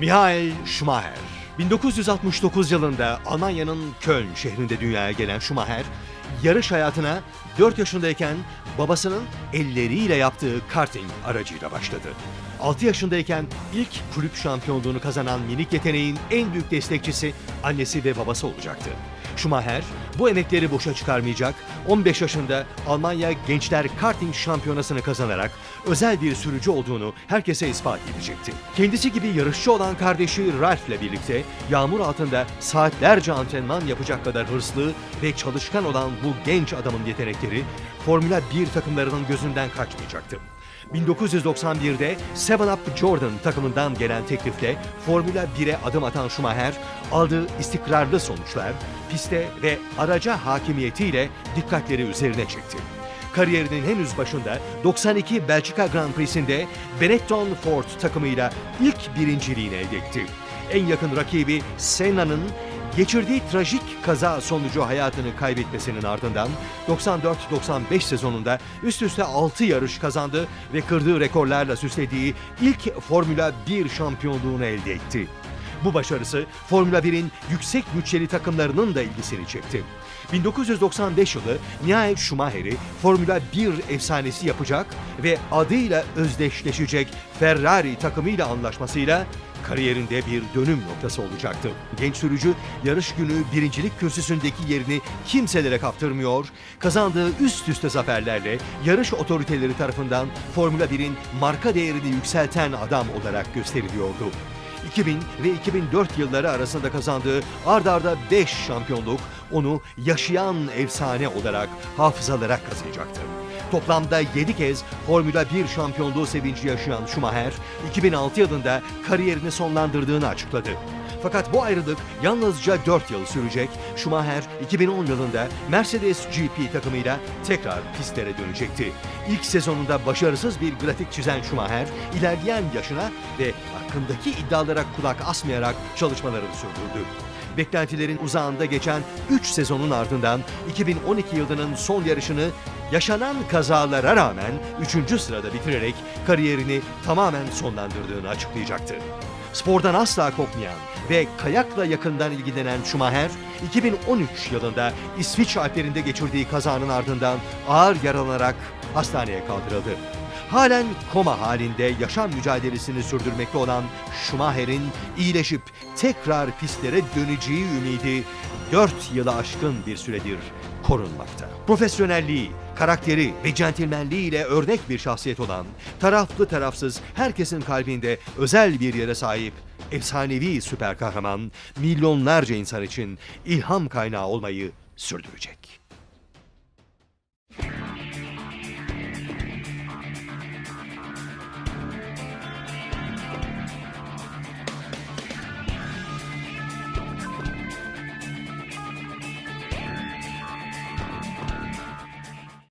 Michael Schumacher 1969 yılında Almanya'nın Köln şehrinde dünyaya gelen Schumacher, yarış hayatına 4 yaşındayken babasının elleriyle yaptığı karting aracıyla başladı. 6 yaşındayken ilk kulüp şampiyonluğunu kazanan minik yeteneğin en büyük destekçisi annesi ve babası olacaktı. Schumacher bu emekleri boşa çıkarmayacak, 15 yaşında Almanya Gençler Karting Şampiyonası'nı kazanarak özel bir sürücü olduğunu herkese ispat edecekti. Kendisi gibi yarışçı olan kardeşi Ralph ile birlikte yağmur altında saatlerce antrenman yapacak kadar hırslı ve çalışkan olan bu genç adamın yetenekleri Formula 1 takımlarının gözünden kaçmayacaktı. 1991'de Seven Up Jordan takımından gelen teklifle Formula 1'e adım atan Schumacher, aldığı istikrarlı sonuçlar, piste ve araca hakimiyetiyle dikkatleri üzerine çekti. Kariyerinin henüz başında 92 Belçika Grand Prix'sinde Benetton Ford takımıyla ilk birinciliğini elde etti. En yakın rakibi Senna'nın Geçirdiği trajik kaza sonucu hayatını kaybetmesinin ardından 94-95 sezonunda üst üste 6 yarış kazandı ve kırdığı rekorlarla süslediği ilk Formula 1 şampiyonluğunu elde etti. Bu başarısı Formula 1'in yüksek bütçeli takımlarının da ilgisini çekti. 1995 yılı nihayet Schumacher'i Formula 1 efsanesi yapacak ve adıyla özdeşleşecek Ferrari takımıyla anlaşmasıyla kariyerinde bir dönüm noktası olacaktı. Genç sürücü yarış günü birincilik kürsüsündeki yerini kimselere kaptırmıyor, kazandığı üst üste zaferlerle yarış otoriteleri tarafından Formula 1'in marka değerini yükselten adam olarak gösteriliyordu. 2000 ve 2004 yılları arasında kazandığı ard arda 5 şampiyonluk onu yaşayan efsane olarak hafızalara kazıyacaktı. Toplamda 7 kez Formula 1 şampiyonluğu sevinci yaşayan Schumacher, 2006 yılında kariyerini sonlandırdığını açıkladı. Fakat bu ayrılık yalnızca 4 yıl sürecek. Schumacher 2010 yılında Mercedes GP takımıyla tekrar pistlere dönecekti. İlk sezonunda başarısız bir grafik çizen Schumacher, ilerleyen yaşına ve hakkındaki iddialara kulak asmayarak çalışmalarını sürdürdü. Beklentilerin uzağında geçen 3 sezonun ardından 2012 yılının son yarışını yaşanan kazalara rağmen 3. sırada bitirerek kariyerini tamamen sonlandırdığını açıklayacaktı. Spordan asla kopmayan ve kayakla yakından ilgilenen Schumacher, 2013 yılında İsviçre Alplerinde geçirdiği kazanın ardından ağır yaralanarak hastaneye kaldırıldı. Halen koma halinde yaşam mücadelesini sürdürmekte olan Schumacher'in iyileşip tekrar pistlere döneceği ümidi 4 yılı aşkın bir süredir korunmakta. Profesyonelliği, karakteri ve centilmenliği ile örnek bir şahsiyet olan, taraflı tarafsız herkesin kalbinde özel bir yere sahip efsanevi süper kahraman milyonlarca insan için ilham kaynağı olmayı sürdürecek.